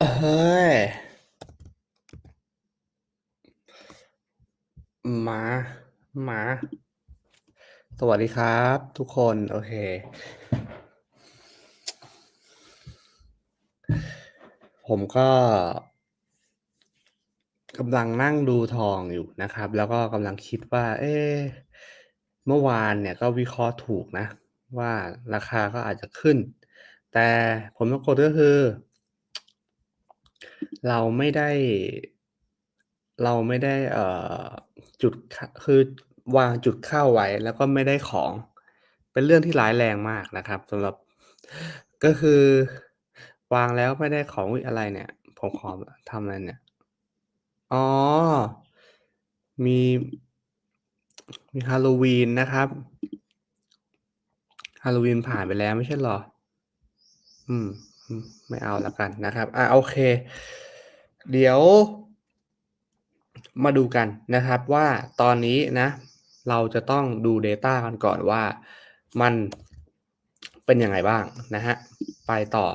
เฮ้ย มา มา สวัสดีครับ ทุกคน โอเค ผมก็กำลังนั่งดูทองอยู่นะครับ แล้วก็กำลังคิดว่า เอ๊เมื่อวานเนี่ยก็วิเคราะห์ถูกนะ ว่าราคาก็อาจจะขึ้น แต่ผลปรากฏก็คือ เราไม่ได้ เราไม่ได้ เอ่อ จุด ข คือวางจุดเข้าไว้ แล้วก็ไม่ได้ของ เป็นเรื่องที่ร้ายแรงมากนะครับสำหรับ ก็คือ วางแล้วไม่ได้ของ อุ๊ย อะไรเนี่ย ผมขอ ทำอะไรเนี่ย?อ๋อ มี มีฮาโลวีนนะครับ ฮาโลวีนผ่านไปแล้วไม่ใช่เหรอ?อืมอืม ไม่เอาแล้วกันนะครับ อ่าโอเค เดี๋ยว มาดูกันนะครับว่าตอนนี้นะ เราจะต้องดู Data กันก่อนว่ามันเป็นยังไงบ้างนะครับไปต่อ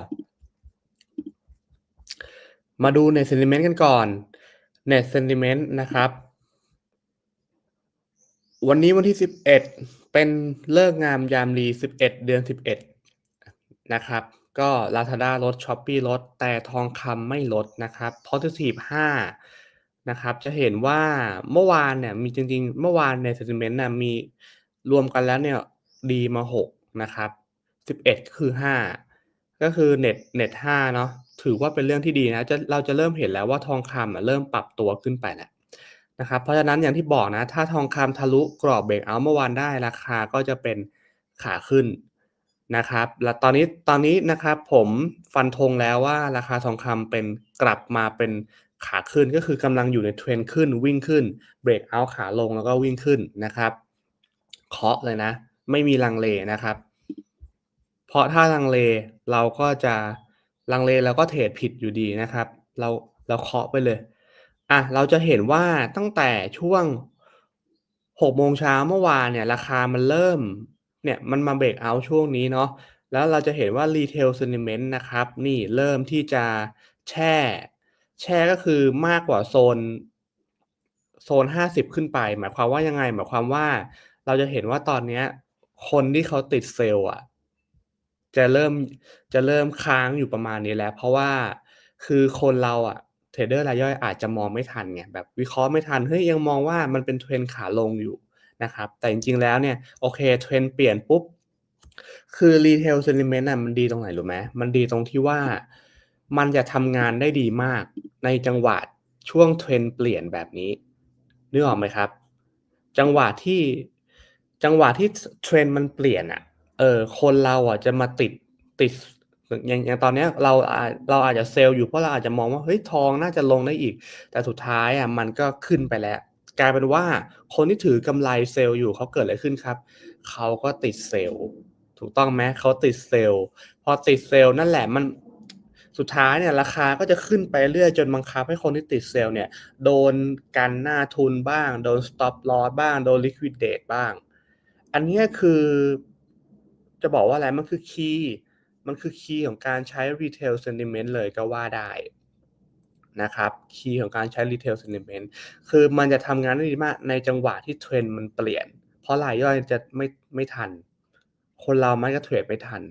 มาดู Net Sentiment กันก่อน Net Sentiment นะครับ วันนี้วันที่ 11 เป็นฤกษ์งามยามดี 11 เดือน 11 นะครับ ก็ Lazada ลด Shopee ลด แต่ทองคำไม่ลดนะครับ Positive 5นะครับจะเห็นว่าเมื่อวานเนี่ยมีจริงๆ เมื่อวาน Net Sentiment น่ะมีรวมกันแล้วเนี่ยดีมา 6 นะครับ 11ก็คือ 5 ก็คือเน็ตเน็ต5เนาะถือว่าเป็นเรื่องที่ดีนะจะเราจะเริ่มเห็นแล้วว่าทองคำอะเริ่มปรับตัวขึ้นไปแล้วนะครับเพราะฉะนั้นอย่างที่บอกนะ ถ้าทองคำทะลุกรอบเบรกเอาต์เมื่อวานได้ราคาก็จะเป็นขาขึ้น นะครับแล้วตอนนี้ตอนนี้นะครับผมฟันธงแล้วว่าราคาทองคำเป็นกลับมาเป็นขาขึ้นก็คือกำลังอยู่ใน Trend ขึ้นวิ่งขึ้นเบรกเอาต์ขาลงแล้วก็วิ่งขึ้นนะครับเคาะเลยนะ ไม่มีลังเลนะครับ เพราะถ้าลังเลเราก็จะลังเลเราก็เทรดผิดอยู่ดีนะครับ เราเราเคาะไปเลยอาเราจะเห็นว่าตั้งแต่ช่วง6โมงเช้าเมื่อวานเนี่ยราคามันเริ่ม เนี่ยมันมาเบรกเอาช่วงนี้เนาะแล้วเราจะเห็นว่า Retail Sentiment นะครับนี่เริ่มที่จะแช่แช่ก็คือมากกว่าโซนโซน 50 ขึ้นไป หมายความว่ายังไง?หมายความว่าเราจะเห็นว่าตอนเนี้ยคนที่เขาติดเซลล์อะจะเริ่มจะเริ่มค้างอยู่ประมาณนี้แล้ว เพราะว่าคือคนเราอะเทรดเดอร์รายย่อยอาจจะมองไม่ทันไงแบบวิเคราะห์ไม่ทันเฮ้ยยังมองว่ามันเป็น Trend ขาลงอยู่ นะครับ แต่จริงๆแล้วเนี่ยโอเค Trend เปลี่ยนปุ๊บ คือ Retail Sentiment น่ะมันดีตรงไหนรู้ไหม?มันดีตรงที่ว่ามันจะทำงานได้ดีมากในจังหวะช่วง Trend เปลี่ยนแบบนี้นึกออกไหมครับ?จังหวะที่จังหวะที่เท Trend มันเปลี่ยนอะเออคนเราอะจะมาติดติดอย่างอย่างตอนเนี้ยเราเราอาจจะเซลล์อยู่เพราะเราอาจจะมองว่าเฮ้ยทองน่าจะลงได้อีก แต่สุดท้ายอะมันก็ขึ้นไปแล้ว กลายเป็นว่าคนที่ถือกำไรเซลล์อยู่เขาเกิดอะไรขึ้นครับ?เขาก็ติดเซลล์ ถูกต้องไหม?เขาติดเซลล์ พอติดเซลล์นั่นแหละมันสุดท้ายเนี่ยราคาก็จะขึ้นไปเรื่อยๆจนบังคับให้คนที่ติดเซลล์เนี่ยโดนกันหน้าทุนบ้าง โดน Stop Loss บ้าง โดน Liquidate บ้าง อันนี้คือจะบอกว่าอะไรมันคือคีย์มันคือคีย์ของการใช้ Retail Sentiment เลยก็ว่าได้ นะครับคีย์ของการใช้ Retail Sentiment คือมันจะทำงานได้ดีมากในจังหวะที่ Trend มันเปลี่ยน เพราะรายย่อยจะไม่ไม่ทัน คนเรามักจะเทรดไม่ทัน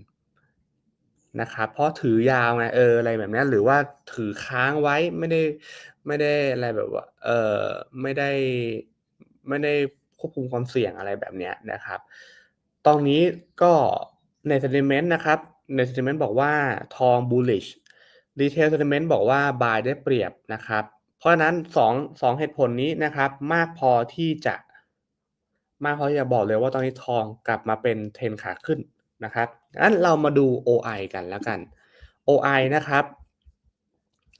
นะครับเพราะถือยาวไงเอออะไรแบบนี้หรือว่าถือค้างไว้ไม่ได้ไม่ได้อะไรแบบว่าเออไม่ได้ไม่ได้ควบคุมความเสี่ยงอะไรแบบนี้นะครับ ตอนนี้ก็ Net Sentiment นะครับ Net Sentiment บอกว่าทอง Bullish Retail Sentiment บอกว่า Buy ได้เปรียบนะครับ เพราะฉะนั้น 2- 2เหตุผลนี้นะครับ มากพอที่จะ มากพอที่จะบอกเลยว่าตอนนี้ทองกลับมาเป็น Trend ขาขึ้นนะครับงั้นเรามาดู OI กันแล้วกัน OI นะครับ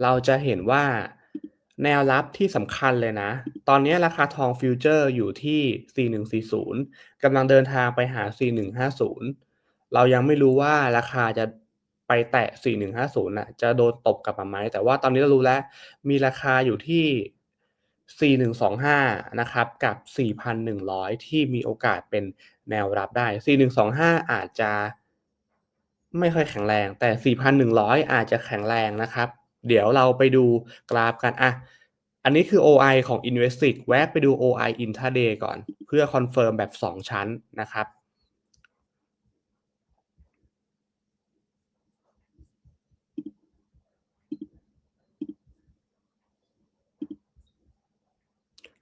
เราจะเห็นว่าแนวรับที่สำคัญเลยนะ ตอนนี้ราคาทองฟิวเจอร์อยู่ที่ 4140กำลังเดินทางไปหา 4150 เรายังไม่รู้ว่าราคาจะ ไปแตะ 4150น่ะจะโดนตบกลับมาไหม?แต่ว่าตอนนี้เรารู้แล้ว มีราคาอยู่ที่ 4125 นะครับ กับ 4,100 ที่มีโอกาสเป็นแนวรับได้ 4125 อาจจะไม่ค่อยแข็งแรง แต่ 4,100 อาจจะแข็งแรงนะครับ เดี๋ยวเราไปดูกราฟกัน อะ อันนี้คือ OI ของ Investic แวะไปดู OI intraday ก่อน เพื่อคอนเฟิร์มแบบ 2 ชั้นนะครับ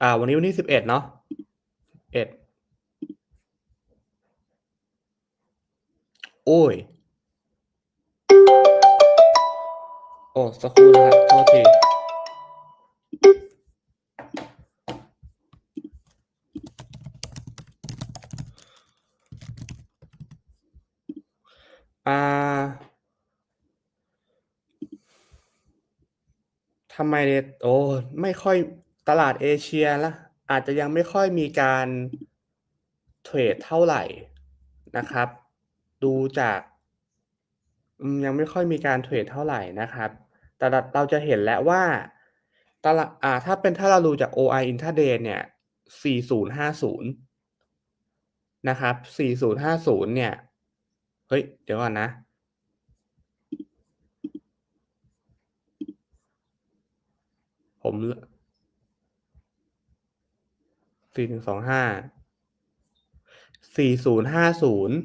อ่า วันนี้วันที่สิบเอ็ดเนาะเอ็ดโอ้ย โอ้สักครู่นะครับโทษทีอ่าทำไมเนี่ยโอ้ไม่ค่อย ตลาดเอเชียละอาจจะยังไม่ค่อยมีการเทรดเท่าไหร่นะครับ ดูจากยังไม่ค่อยมีการเทรดเท่าไหร่นะครับ แต่เราเราจะเห็นแล้วว่าตลาดอ่าถ้าเป็นถ้าเราดูจาก OI intraday เนี่ย 4050 นะครับ 4050 เนี่ย เฮ้ย เดี๋ยวก่อนนะ ผม สี่หนึ่งสองห้าสี่ศูนย์ห้าศูนย์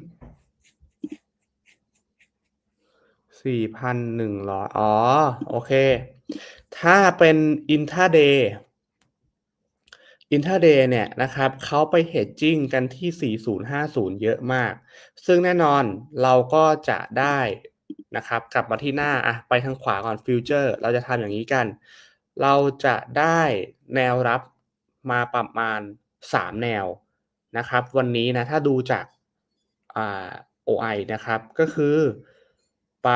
สี่พันหนึ่งร้อยอ๋อ โอเค ถ้าเป็น intraday intraday เนี่ยนะครับเขาไป hedging กันที่ 4050 เยอะมาก ซึ่งแน่นอนเราก็จะได้นะครับกลับมาที่หน้าอะไปทางขวาก่อนฟิวเจอร์เราจะทำอย่างนี้กัน เราจะได้แนวรับ มาประมาณ 3 แนวนะครับ วันนี้นะถ้าดูจากอ่า OI นะครับก็คือไป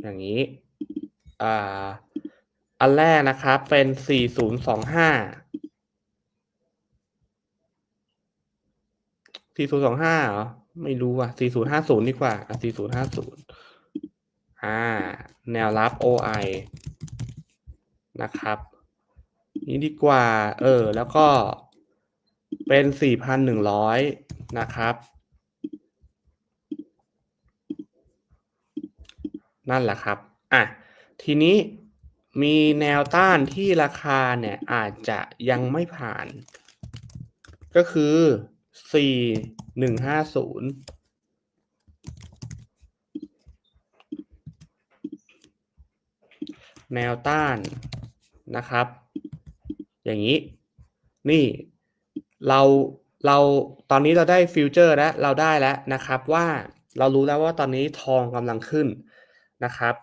อย่างนี้อ่าอันแรกนะครับเป็น 4025 4025เหรอ ไม่รู้อะ 4050 ดีกว่าอะ4050 อ่า แนวรับ OI นะครับ นี้ดีกว่า เออ แล้วก็เป็น4,100นะครับ นั่นแหละครับ อะ ทีนี้มีแนวต้านที่ราคาเนี่ยอาจจะยังไม่ผ่าน ก็คือ 4150 แนวต้าน นะครับ อย่างนี้ นี่เราเราตอนนี้เราได้ฟิวเจอร์แล้วเราได้แล้วนะครับว่าเรารู้แล้วว่าตอนนี้ทองกำลังขึ้นนะครับ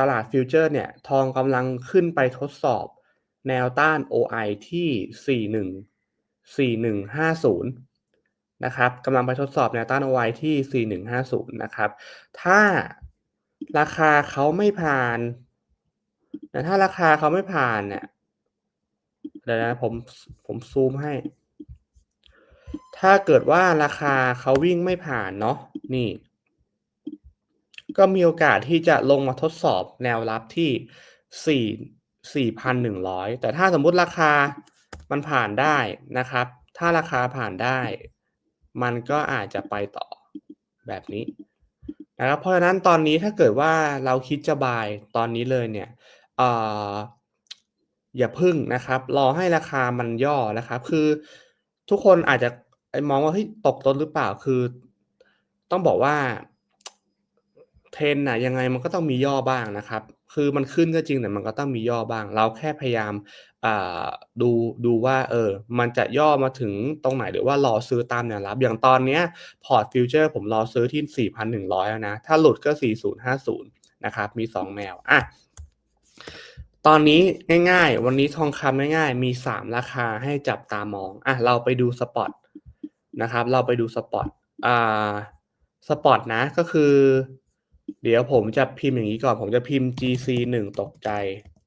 ตลาดฟิวเจอร์เนี่ยทองกำลังขึ้นไปทดสอบแนวต้าน OI ที่ 41 4150 นะครับกำลังไปทดสอบแนวต้าน OI ที่ 4150 นะครับ ถ้าราคาเขาไม่ผ่าน แต่ถ้าราคาเขาไม่ผ่านเนี่ยเดี๋ยวนะผมผมซูมให้ ถ้าเกิดว่าราคาเขาวิ่งไม่ผ่านเนาะนี่ ก็มีโอกาสที่จะลงมาทดสอบแนวรับที่สี่สี่พันหนึ่งร้อยแต่ถ้าสมมุติราคามันผ่านได้นะครับ ถ้าราคาผ่านได้ มันก็อาจจะไปต่อแบบนี้นะครับเพราะฉะนั้นตอนนี้ถ้าเกิดว่าเราคิดจะบายตอนนี้เลยเนี่ย อย่าพึ่งนะครับ รอให้ราคามันย่อนะครับ คือทุกคนอาจจะมองว่าเฮ้ยตกต้นหรือเปล่าคือ ต้องบอกว่าเทรนน่ะยังไงมันก็ต้องมีย่อบ้างนะครับ คือมันขึ้นก็จริงแต่มันก็ต้องมีย่อบ้าง เราแค่พยายามดูดูว่าเออมันจะย่อมาถึงตรงไหนหรือว่ารอซื้อตามแนวรับ อย่างตอนเนี้ยพอร์ตฟิวเจอร์ผมรอซื้อที่ 4,100แล้วนะ ถ้าหลุดก็ 4050 นะครับ มี 2 แนวอะ ตอนนี้ง่ายๆ วันนี้ทองคำง่ายๆ มี 3 ราคาให้จับตามองอะเราไปดูสปอตนะครับ เราไปดูสปอตอ่าสปอตนะก็คือ เดี๋ยวผมจะพิมพ์อย่างนี้ก่อน ผมจะพิมพ์ GC 1 ตกใจ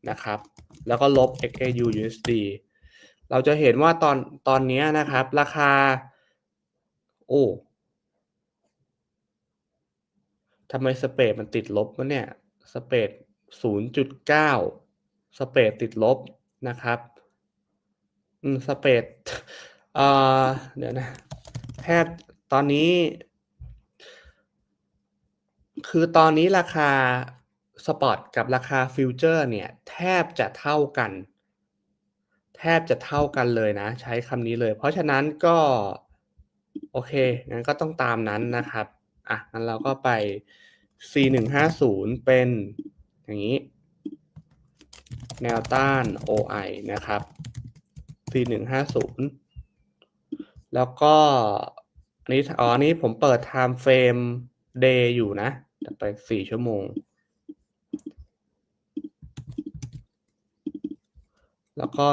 นะครับ แล้วก็ลบ XAU USD เราจะเห็นว่าตอนตอนนี้นะครับ ราคา โอ้ทำไมสเปรดมันติดลบวะเนี่ยสเปรด 0.9 สเปรดติดลบนะครับอืมสเปรดเอ่อเดี๋ยวนะแทบตอนนี้ คือตอนนี้ราคาสปอตกับราคาฟิวเจอร์เนี่ย แทบจะเท่ากัน แทบจะเท่ากันเลยนะ ใช้คำนี้เลย เพราะฉะนั้นก็ โอเค งั้นก็ต้องตามนั้นนะครับ อะงั้นเราก็ไป C150 เป็น อย่างนี้ แนวต้าน OI นะครับ C150 แล้วก็อันนี้อ๋อนี้ผมเปิด time frame day อยู่นะจะไป4ชั่วโมง แล้วก็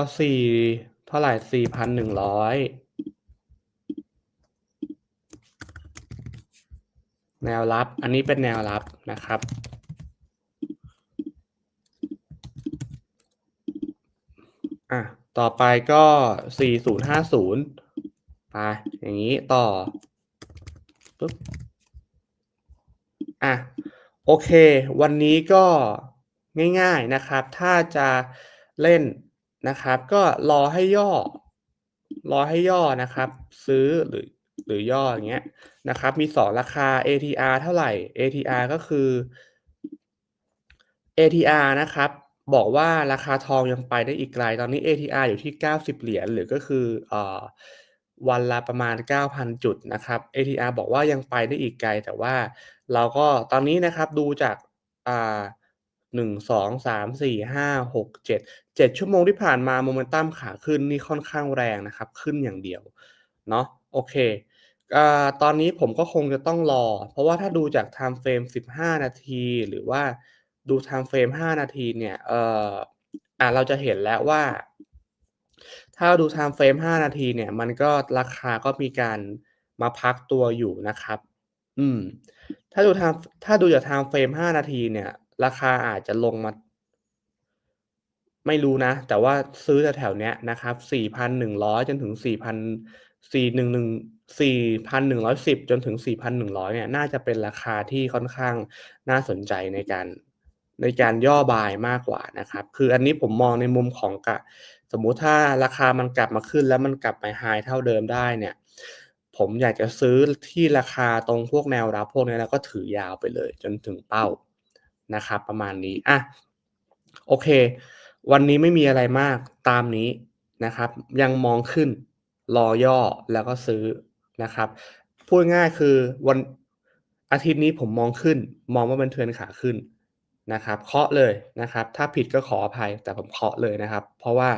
4เท่าไหร่4,100แนวรับ อันนี้เป็นแนวรับนะครับ อะ ต่อไปก็4050ไปอย่างนี้ต่อปึ๊บอะ โอเค วันนี้ก็ง่ายๆนะครับ ถ้าจะเล่นนะครับ ก็รอให้ย่อ รอให้ย่อนะครับ ซื้อหรือหรือย่ออย่างเงี้ยนะครับ มี2ราคา ATR เท่าไหร่ ATR ก็คือ ATR นะครับ บอกว่าราคาทองยังไปได้อีกไกล ตอนนี้ ATR อยู่ที่ 90 เหรียญหรือก็คืออวันละประมาณ 9,000 จุดนะครับ ATR บอกว่ายังไปได้อีกไกล แต่ว่าเราก็ตอนนี้นะครับดูจากหนึ่งสองสามสี่ห้า1 2 3 4 5 6 7 7ชั่วโมงที่ผ่านมาโมเมนตัมขาขึ้นนี่ค่อนข้างแรงนะครับ ขึ้นอย่างเดียวเนาะโอเคอตอนนี้ผมก็คงจะต้องรอ เพราะว่าถ้าดูจาก time frame 15 นาทีหรือว่า ดู time frame 5นาทีเนี่ยเอ่ออ่าเราจะเห็นแล้วว่า ถ้าดู time frame 5นาทีเนี่ยมันก็ราคาก็มีการมาพักตัวอยู่นะครับ อืม ถ้าดู time ถ้าดูจาก time frame 5นาทีเนี่ย ราคาอาจจะลงมา ไม่รู้นะ แต่ว่าซื้อแถวๆเนี้ยนะครับ 4,100 จนถึง4,000 411 4,110 จนถึง 4,100 เนี่ย น่าจะเป็นราคาที่ค่อนข้างน่าสนใจในการ ในการย่อบายมากกว่านะครับ คืออันนี้ผมมองในมุมของกะสมมุติถ้าราคามันกลับมาขึ้น แล้วมันกลับไปไฮเท่าเดิมได้เนี่ย ผมอยากจะซื้อที่ราคาตรงพวกแนวรับพวกนี้แล้วก็ถือยาวไปเลย จนถึงเป้านะครับ ประมาณนี้อะโอเค วันนี้ไม่มีอะไรมากตามนี้นะครับ ยังมองขึ้นรอย่อแล้วก็ซื้อนะครับพูดง่ายคือวันอาทิตย์นี้ผมมองขึ้น มองว่าเป็นเทรนขาขึ้น นะครับเคาะเลยนะครับ ถ้าผิดก็ขออภัยแต่ผมเคาะเลยนะครับ เพราะว่า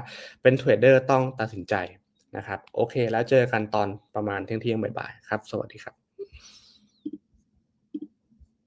เป็นเทรดเดอร์ต้องตัดสินใจนะครับ โอเค แล้วเจอกันตอนประมาณเที่ยงเที่ยงบ่ายๆครับ สวัสดีครับ